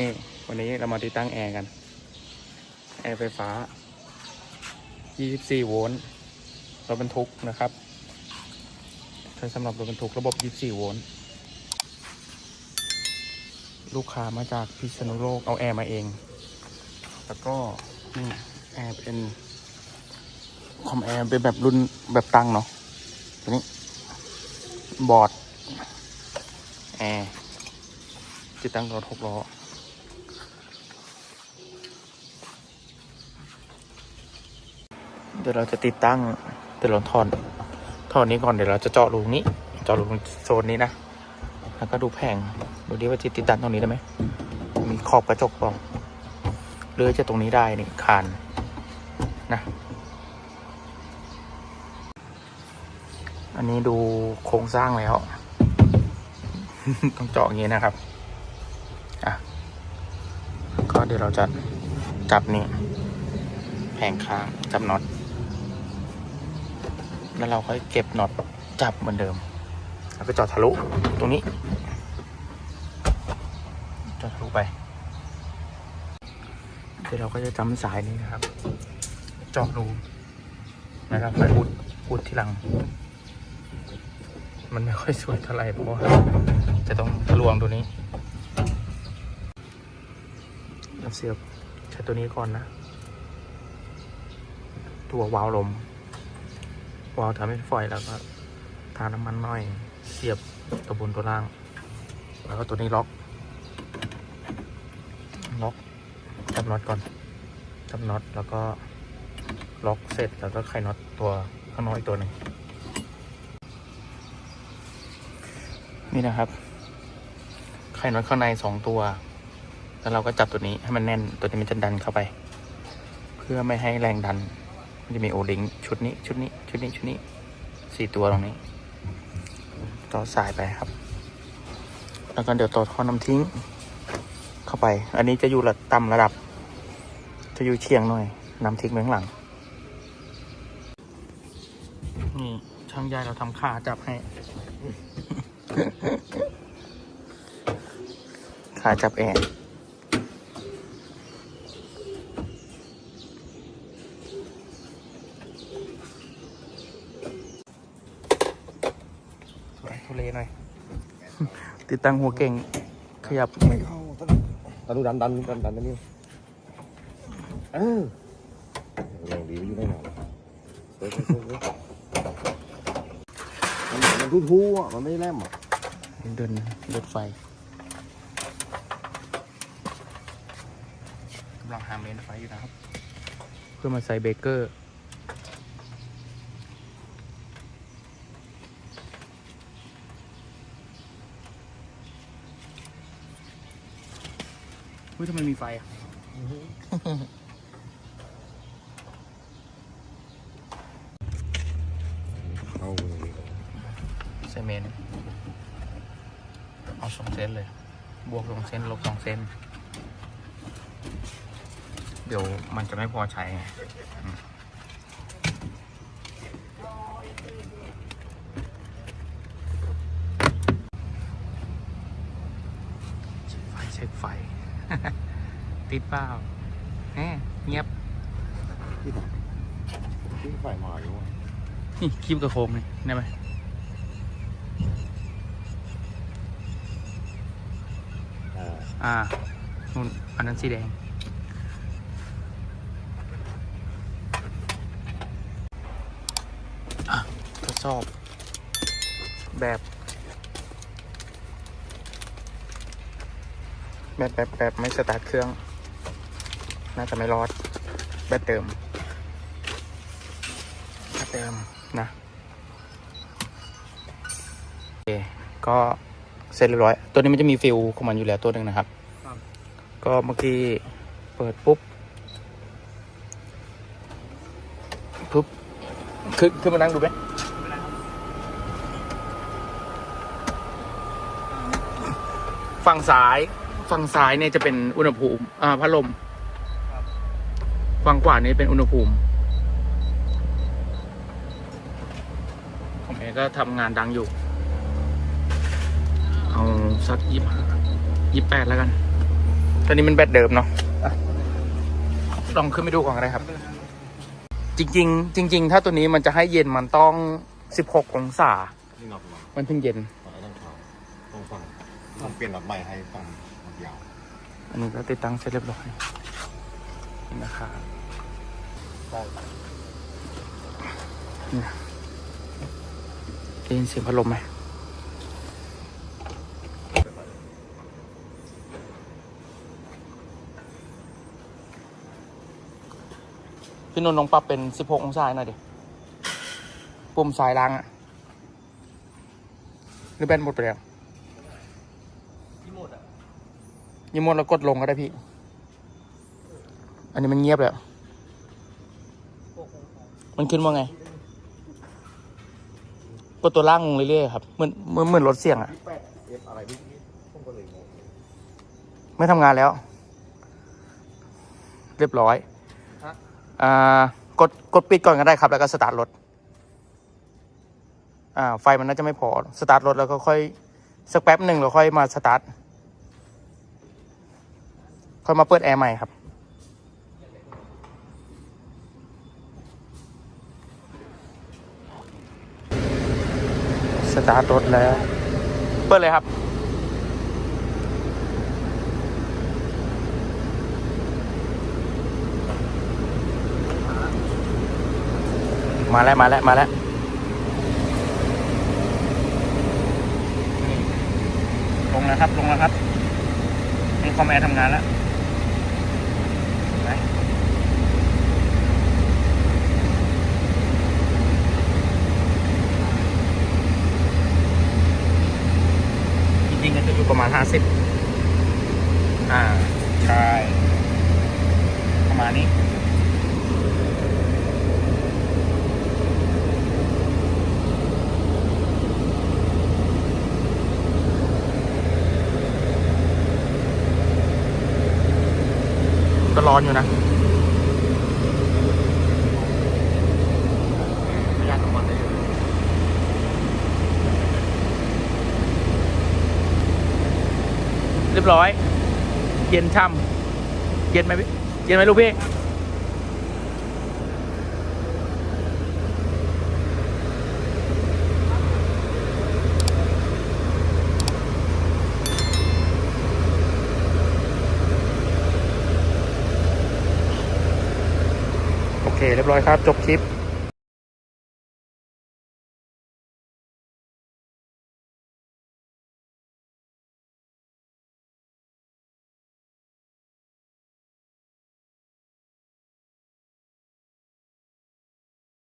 นี่วันนี้เรามาติดตั้งแอร์กัน แอร์ไฟฟ้า 24 โวลต์รถบรรทุกนะครับใช้สำหรับรถบรรทุกระบบ 24 โวลต์ลูกค้ามาจากพิษณุโลกเอาแอร์มาเอง แล้วก็นี่แอร์เป็นคอมแอร์เป็นแบบรุ่นแบบตั้งเนาะตัวนี้ บอร์ดแอร์ติดตั้งรถหกล้อ เดี๋ยวเราจะติดตั้งเดี๋ยวเราถอนถอนนี้ก่อนเดี๋ยวเราจะเจาะรูนี้ เจาะรูโซนนี้นะ แล้วก็ดูแผงดูดิว่าจะติดตั้งตรงนี้ได้ไหมมีขอบกระจกเปล่าเลื่อยจะตรงนี้ได้นี่คานนะอันนี้ดูโครงสร้างแล้ว ต้องเจาะอย่างนี้นะครับ อะ ก็เดี๋ยวเราจะจับนี่ แผงค้างจับน็อต แล้วเราค่อยเก็บน็อตจับเหมือนเดิม แล้วก็เจาะทะลุตรงนี้เจาะทะลุไปเดี๋ยวเราก็จะจำสายนี้นะครับเจาะรูนะครับไปอุดอุดที่หลัง มันไม่ค่อยสวยเท่าไหร่เพราะว่าจะต้องทะลวงตัวนี้เราเสียบใช้ตัวนี้ก่อนนะ ตัววาล์วลม วาล์วทำให้ฝอยแล้วก็ทาน้ำมันหน่อย เสียบตัวบนตัวล่าง แล้วก็ตัวนี้ล็อกล็อกจับน็อตก่อนจับน็อตแล้วก็ล็อกเสร็จแล้วก็ไขน็อตตัวข้างนอกอีกตัวหนึ่งนี่นะครับ ไขน็อตข้างในสองตัว แล้วเราก็จับตัวนี้ให้มันแน่นตัวนี้มันจะดันเข้าไป เพื่อไม่ให้แรงดันมันจะมีโอลิง ชุดนี้ชุดนี้ชุดนี้ชุดนี้สี่ตัวตรงนี้ ต่อสายไปครับ แล้วก็เดี๋ยวต่อท่อน้ำทิ้ง เข้าไป อันนี้จะอยู่ระต่ำระดับ จะอยู่เฉียงหน่อยน้ำทิ้งไว้ข้างหลัง นี่ช่างใหญ่เราทำขาจับให้ ขาจับแอร์สวยทุ เลหน่อย ติดตั้งหัวเก่งขยับไม่เข้าตะลุดันดันดันดันดันนี่เออแรงดีอยู่ได้หน่อยเฮ้ยเฮ้ยเฮ้ยเฮ้ยมันมันทู่ๆอะมันไม่ได้แลมอะเดินรถไฟกำลังหามเลนไฟอยู่นะครับ เพื่อมาใส่เบรกเกอร์ เฮ้ยทำไมมีไฟอะเข้าเลยเซเมนต์เอาสองเส้นเลย บวกสองเส้นลบสองเส้นเดี๋ยวมันจะไม่พอใช้ไงเช็คไฟเช็คไฟ ติดเปล่าแหมเงียบที่ไหนที่ไฟมาอยู่วะนี่คลิปกระโคมนี่ได้ไหมอ่าอ่านู่นอันนั้นสีแดง อะทดสอบแบบ แบบแบบแบบไม่สตาร์ทเครื่อง น่าจะไม่รอด แบบเติมแบบเติมนะโอเคก็เสร็จเรียบร้อย ตัวนี้มันจะมีฟิลของมันอยู่แล้วตัวหนึ่งนะครับครับก็เมื่อกี้เปิดปุ๊บปุ๊บขึ้นขึ้นมานั่งดูไหมฝั่งซ้าย ฝั่งซ้ายเนี่ยจะเป็นอุณหภูมิอ่าพัดลมฝั่งขวานี่เป็นอุณหภูมิ ผมเองก็ทำงานดังอยู่ เอาสักยี่ห้ายี่แปดแล้วกัน ตอนนี้มันแบตเดิมเนาะลองขึ้นไปดูก่อนก็ได้ครับ จริง ๆ จริง ๆ ถ้าตัวนี้มันจะให้เย็นมันต้อง16องศา นี่น็อตมามันถึงเย็นต่อต้องทำต้องฟังต้องเปลี่ยนน็อตใหม่ให้ฟังน็ อันนี้ก็ติดตั้งเสร็จเรียบร้อยนี่นะครับนี่ได้ยินเสียงพัดลมไหมพี่นนท์ลองปรับเป็น 16 องศาหน่อยดิ ปุ่มสายล้างอะหรือแบนหมดไปแล้ว ยี่หมด แล้วกดลงก็ได้พี่ อันนี้มันเงียบแล้ว มันขึ้นว่าไง กดตัวล่างลงเรื่อยๆครับ เหมือนเหมือนเหมือนลดเสียงอะแปดเอฟอะไรนี่ผมก็เลยงงไม่ทำงานแล้ว เรียบร้อยอ่ากดกดปิดก่อนก็ได้ครับ แล้วก็สตาร์ทรถอ่าไฟมันน่าจะไม่พอ สตาร์ทรถแล้วก็ค่อย สักแป๊บหนึ่งเราค่อยมาสตาร์ท ค่อยมาเปิดแอร์ใหม่ครับ สตาร์ทรถแล้ว เปิดเลยครับมาแล้ว มาแล้ว มาแล้ว ลงแล้วครับ ลงแล้วครับนี่คอมแอร์ทำงานแล้วเห็นไหมจริงๆก็จะอยู่ประมาณ ห้าสิบอ่า ใช่ ประมาณนี้ก็ร้อนอยู่นะ ประหยัดน้ำมันได้เยอะ เรี ยบร้อย เย็นช่ำเย็นไหมพี่เย็นไหมลูกพี่โอเค เรียบร้อยครับ จบคลิป